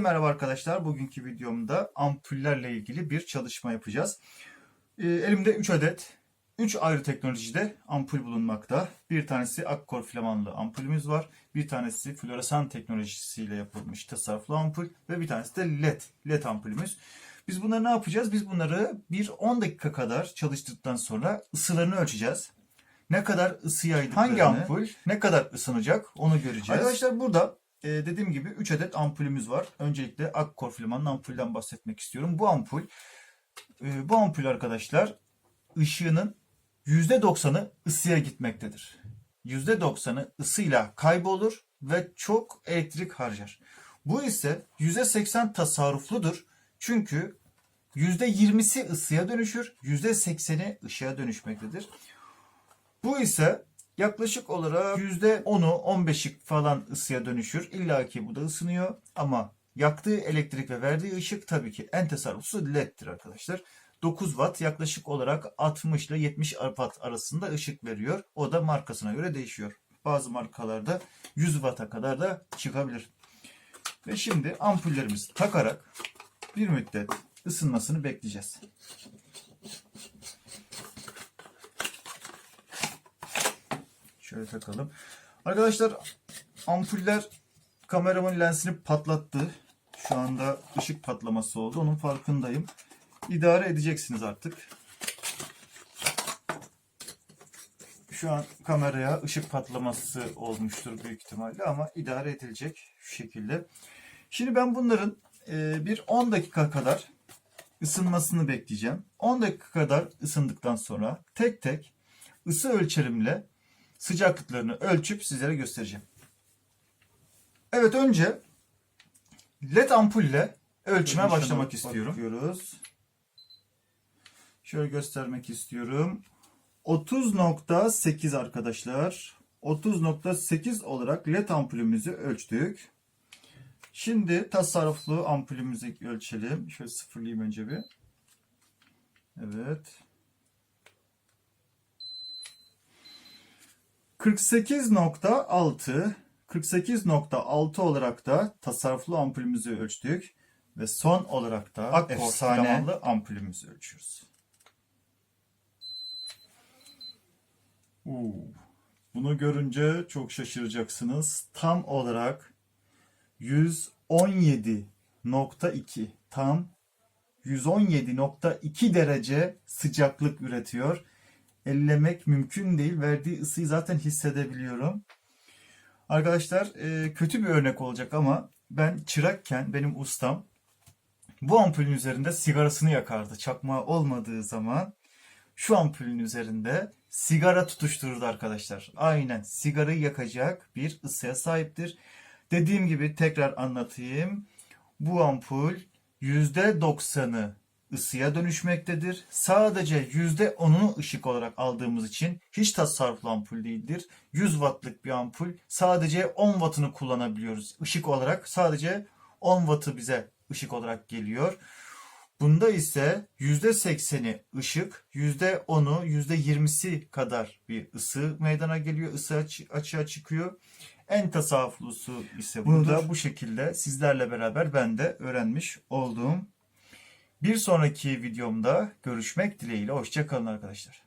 Merhaba arkadaşlar. Bugünkü videomda ampullerle ilgili bir çalışma yapacağız. Ee, elimde 3 adet 3 ayrı teknolojide ampul bulunmakta. Bir tanesi akkor filamanlı ampulümüz var. Bir tanesi floresan teknolojisiyle yapılmış tasarruflu ampul ve bir tanesi de led led ampulümüz. Biz bunları ne yapacağız? Biz bunları bir 10 dakika kadar çalıştıktan sonra ısılarını ölçeceğiz. Ne kadar ısı yaydıklarını, hangi ampul ne kadar ısınacak onu göreceğiz. Arkadaşlar burada e, dediğim gibi 3 adet ampulümüz var. Öncelikle akkor filamanlı ampulden bahsetmek istiyorum. Bu ampul e, bu ampul arkadaşlar ışığının %90'ı ısıya gitmektedir. %90'ı ısıyla kaybolur ve çok elektrik harcar. Bu ise %80 tasarrufludur. Çünkü %20'si ısıya dönüşür, %80'i ışığa dönüşmektedir. Bu ise yaklaşık olarak %10'u 15'i falan ısıya dönüşür. İlla ki bu da ısınıyor ama yaktığı elektrik ve verdiği ışık tabii ki en tasarruflusu LED'tir arkadaşlar. 9 watt yaklaşık olarak 60 ile 70 watt arasında ışık veriyor. O da markasına göre değişiyor. Bazı markalarda 100 watt'a kadar da çıkabilir. Ve şimdi ampullerimizi takarak bir müddet ısınmasını bekleyeceğiz. Şöyle takalım. Arkadaşlar ampuller kameramın lensini patlattı. Şu anda ışık patlaması oldu. Onun farkındayım. İdare edeceksiniz artık. Şu an kameraya ışık patlaması olmuştur büyük ihtimalle ama idare edilecek şu şekilde. Şimdi ben bunların e, bir 10 dakika kadar ısınmasını bekleyeceğim. 10 dakika kadar ısındıktan sonra tek tek ısı ölçerimle sıcaklıklarını ölçüp sizlere göstereceğim. Evet önce led ampulle ölçüme başlamak istiyorum. Bakıyoruz. Şöyle göstermek istiyorum. 30.8 arkadaşlar. 30.8 olarak led ampulümüzü ölçtük. Şimdi tasarruflu ampulümüzü ölçelim. Şöyle sıfırlayayım önce bir. Evet. 48.6 48.6 olarak da tasarruflu ampulümüzü ölçtük ve son olarak da Akkor Efsane. ampulümüzü ölçüyoruz. Oo, bunu görünce çok şaşıracaksınız. Tam olarak 117.2 tam 117.2 derece sıcaklık üretiyor ellemek mümkün değil. Verdiği ısıyı zaten hissedebiliyorum. Arkadaşlar e, kötü bir örnek olacak ama ben çırakken benim ustam bu ampulün üzerinde sigarasını yakardı. Çakmağı olmadığı zaman şu ampulün üzerinde sigara tutuştururdu arkadaşlar. Aynen sigarayı yakacak bir ısıya sahiptir. Dediğim gibi tekrar anlatayım. Bu ampul %90'ı ısıya dönüşmektedir. Sadece %10'unu ışık olarak aldığımız için hiç tasarruflu ampul değildir. 100 wattlık bir ampul sadece 10 wattını kullanabiliyoruz ışık olarak. Sadece 10 wattı bize ışık olarak geliyor. Bunda ise %80'i ışık, %10'u, %20'si kadar bir ısı meydana geliyor. Açı- açığa çıkıyor. En tasarruflusu ise bunu da bu şekilde sizlerle beraber ben de öğrenmiş olduğum bir sonraki videomda görüşmek dileğiyle. Hoşçakalın arkadaşlar.